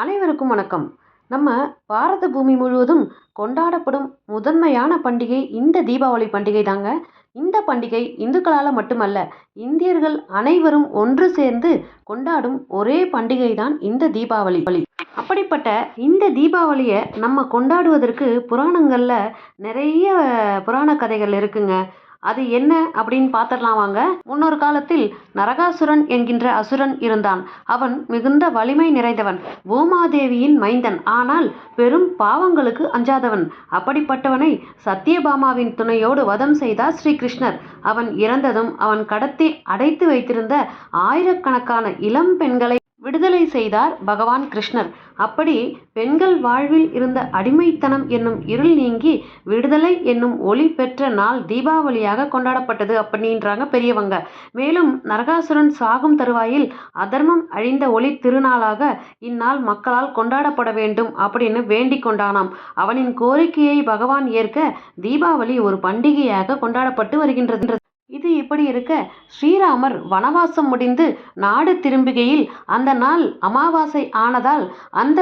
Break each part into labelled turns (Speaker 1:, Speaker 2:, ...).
Speaker 1: அனைவருக்கும் வணக்கம். நம்ம பாரத பூமி முழுவதும் கொண்டாடப்படும் முதன்மையான பண்டிகை இந்த தீபாவளி பண்டிகை தாங்க. இந்த பண்டிகை இந்துக்களால் மட்டுமல்ல இந்தியர்கள் அனைவரும் ஒன்று சேர்ந்து கொண்டாடும் ஒரே பண்டிகை தான் இந்த தீபாவளி. அப்படிப்பட்ட இந்த தீபாவளியை நம்ம கொண்டாடுவதற்கு புராணங்களில் நிறைய புராண கதைகள் இருக்குங்க. அது என்ன அப்படின்னு பார்த்துடலாம் வாங்க. முன்னொரு காலத்தில் நரகாசுரன் என்கின்ற அசுரன் இருந்தான். அவன் மிகுந்த வலிமை நிறைந்தவன். பூமாதேவியின் மைந்தன். ஆனால் பெரும் பாவங்களுக்கு அஞ்சாதவன். அப்படிப்பட்டவனை சத்யபாமாவின் துணையோடு வதம் செய்தார் ஸ்ரீகிருஷ்ணர். அவன் இறந்ததும் அவன் கடத்தி அடைத்து வைத்திருந்த ஆயிரக்கணக்கான இளம் பெண்களை விடுதலை செய்தார் பகவான் கிருஷ்ணர். அப்படி பெண்கள் வாழ்வில் இருந்த அடிமைத்தனம் என்னும் இருள் நீங்கி விடுதலை என்னும் ஒளி பெற்ற நாள் தீபாவளியாக கொண்டாடப்பட்டது அப்படின்றாங்க பெரியவங்க. மேலும் நரகாசுரன் சாகும் தருவாயில் அதர்மம் அழிந்த ஒளி திருநாளாக இந்நாள் மக்களால் கொண்டாடப்பட வேண்டும் அப்படின்னு வேண்டிக் கொண்டானாம். அவனின் கோரிக்கையை பகவான் ஏற்க தீபாவளி ஒரு பண்டிகையாக கொண்டாடப்பட்டு வருகின்றது. இது இப்படி இருக்க ஸ்ரீராமர் வனவாசம் முடிந்து நாடு திரும்புகையில் அந்த நாள் அமாவாசை ஆனதால் அந்த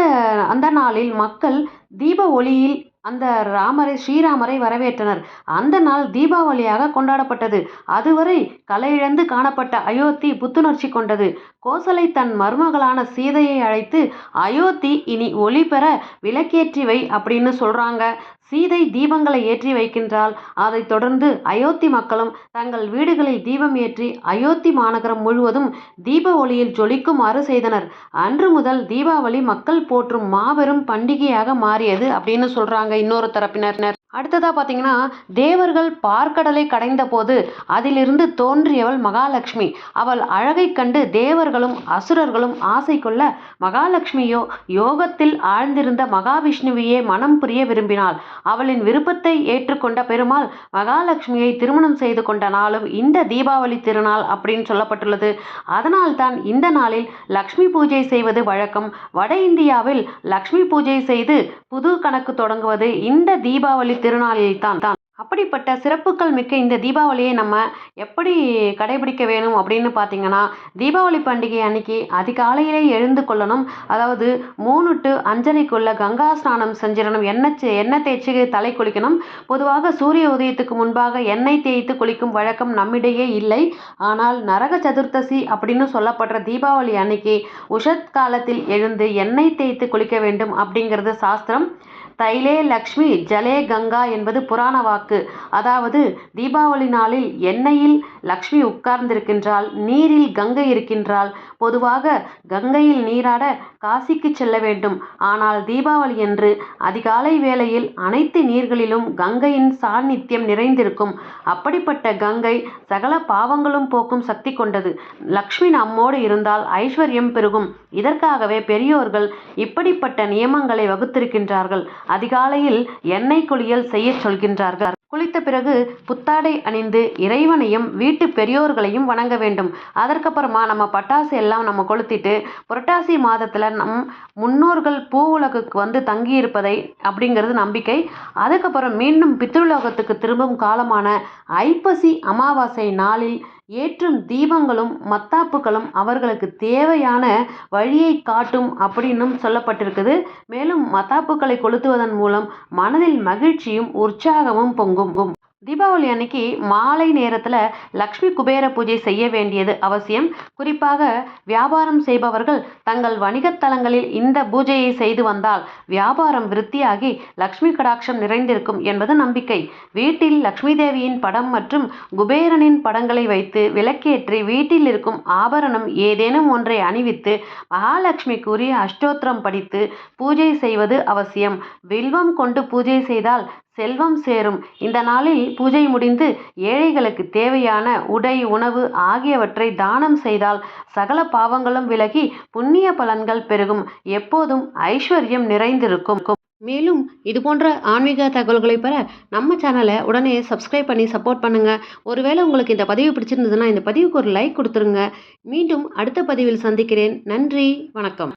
Speaker 1: அந்த நாளில் மக்கள் தீப ஒளியில் அந்த ராமரை ஸ்ரீராமரை வரவேற்றனர். அந்த நாள் தீபாவளியாக கொண்டாடப்பட்டது. அதுவரை கலையிழந்து காணப்பட்ட அயோத்தி புத்துணர்ச்சி கொண்டது. கோசலை தன் மருமகளான சீதையை அழைத்து அயோத்தி இனி ஒளி பெற விளக்கேற்றி வை அப்படின்னு சொல்றாங்க. சீதை தீபங்களை ஏற்றி வைக்கின்றாள். அதைத் தொடர்ந்து அயோத்தி மக்களும் தங்கள் வீடுகளில் தீபம் ஏற்றி அயோத்தி மாநகரம் முழுவதும் தீப ஒளியில் ஜொலிக்குமாறு செய்தனர். அன்று முதல் தீபாவளி மக்கள் போற்றும் மாபெரும் பண்டிகையாக மாறியது அப்படின்னு சொல்றாங்க இன்னொரு தரப்பினர். அடுத்ததாக பார்த்தீங்கன்னா தேவர்கள் பார்க்கடலை கடைந்த போது அதிலிருந்து தோன்றியவள் மகாலட்சுமி. அவள் அழகை கண்டு தேவர்களும் அசுரர்களும் ஆசை கொள்ள மகாலட்சுமியோ யோகத்தில் ஆழ்ந்திருந்த மகாவிஷ்ணுவையே மனம் புரிய விரும்பினாள். அவளின் விருப்பத்தை ஏற்றுக்கொண்ட பெருமாள் மகாலட்சுமியை திருமணம் செய்து கொண்ட நாளும் இந்த தீபாவளி திருநாள் அப்படின்னு சொல்லப்பட்டுள்ளது. அதனால்தான் இந்த நாளில் லக்ஷ்மி பூஜை செய்வது வழக்கம். வட இந்தியாவில் லக்ஷ்மி பூஜை செய்து புது கணக்கு தொடங்குவது இந்த தீபாவளி திருநாளில் தான். தான் அப்படிப்பட்ட சிறப்புகள் மிக்க இந்த தீபாவளியை நம்ம எப்படி கடைபிடிக்க வேணும் அப்படின்னு பார்த்தீங்கன்னா தீபாவளி பண்டிகை அன்னைக்கு அதிகாலையிலே எழுந்து கொள்ளணும். அதாவது மூணு டு அஞ்சரைக்குள்ள கங்கா ஸ்நானம் செஞ்சிடணும். எண்ணெய் எண்ணெய் தேய்ச்சி தலை குளிக்கணும். பொதுவாக சூரிய உதயத்துக்கு முன்பாக எண்ணெய் தேய்த்து குளிக்கும் வழக்கம் நம்மிடையே இல்லை. ஆனால் நரக சதுர்த்தசி அப்படின்னு சொல்லப்படுற தீபாவளி அன்னைக்கு உஷத் காலத்தில் எழுந்து எண்ணெய் தேய்த்து குளிக்க வேண்டும் அப்படிங்கிறது சாஸ்திரம். தைலே லக்ஷ்மி ஜலே கங்கா என்பது புராண வாக்கு. அதாவது தீபாவளி நாளில் எண்ணெயில் லக்ஷ்மி உட்கார்ந்திருக்கின்றாள் நீரில் கங்கை இருக்கின்றாள். பொதுவாக கங்கையில் நீராட காசிக்கு செல்ல வேண்டும். ஆனால் தீபாவளி என்று அதிகாலை வேளையில் அனைத்து நீர்களிலும் கங்கையின் சாநித்தியம் நிறைந்திருக்கும். அப்படிப்பட்ட கங்கை சகல பாவங்களும் போக்கும் சக்தி கொண்டது. லக்ஷ்மி நம்மோடு இருந்தால் ஐஸ்வர்யம் பெருகும். இதற்காகவே பெரியோர்கள் இப்படிப்பட்ட நியமங்களை வகுத்திருக்கின்றார்கள். அதிகாலையில் எண்ணெய் குளியல் செய்ய சொல்கின்றார்கள். குளித்த பிறகு புத்தாடை அணிந்து இறைவனையும் வீட்டு பெரியோர்களையும் வணங்க வேண்டும். அதற்கப்புறமா நம்ம பட்டாசு எல்லாம் நம்ம கொளுத்திட்டு புரட்டாசி மாதத்தில் நம் முன்னோர்கள் பூ உலகுக்கு வந்து தங்கியிருப்பதை அப்படிங்கிறது நம்பிக்கை. அதுக்கப்புறம் மீண்டும் பித்ருலோகத்துக்கு திரும்பும் காலமான ஐப்பசி அமாவாசை நாளில் ஏற்றும் தீபங்களும் மத்தாப்புகளும் அவர்களுக்கு தேவையான வழியை காட்டும் அப்படின்னும் சொல்லப்பட்டிருக்குது. மேலும் மத்தாப்புகளை கொளுத்துவதன் மூலம் மனதில் மகிழ்ச்சியும் உற்சாகமும் பொங்கும். தீபாவளி அன்னைக்கு மாலை நேரத்தில் லக்ஷ்மி குபேர பூஜை செய்ய வேண்டியது அவசியம். குறிப்பாக வியாபாரம் செய்பவர்கள் தங்கள் வணிகத்தலங்களில் இந்த பூஜையை செய்து வந்தால் வியாபாரம் விருத்தியாகி லக்ஷ்மி கடாட்சம் நிறைந்திருக்கும் என்பது நம்பிக்கை. வீட்டில் லக்ஷ்மி தேவியின் படம் மற்றும் குபேரனின் படங்களை வைத்து விளக்கேற்றி வீட்டில் இருக்கும் ஆபரணம் ஏதேனும் ஒன்றை அணிவித்து மகாலட்சுமிக்குரிய அஷ்டோத்திரம் படித்து பூஜை செய்வது அவசியம். வில்வம் கொண்டு பூஜை செய்தால் செல்வம் சேரும். இந்த நாளில் பூஜை முடிந்து ஏழைகளுக்கு தேவையான உடை உணவு ஆகியவற்றை தானம் செய்தால் சகல பாவங்களும் விலகி புண்ணிய பலன்கள் பெருகும். எப்போதும் ஐஸ்வர்யம் நிறைந்திருக்கும். மேலும் இது போன்ற ஆன்மீக தகவல்களை பெற நம்ம சேனலை உடனே சப்ஸ்கிரைப் பண்ணி சப்போர்ட் பண்ணுங்கள் ஒருவேளை உங்களுக்கு இந்த பதிவு பிடிச்சிருந்ததுன்னா இந்த பதிவுக்கு ஒரு லைக் கொடுத்துருங்க. மீண்டும் அடுத்த பதிவில் சந்திக்கிறேன். நன்றி வணக்கம்.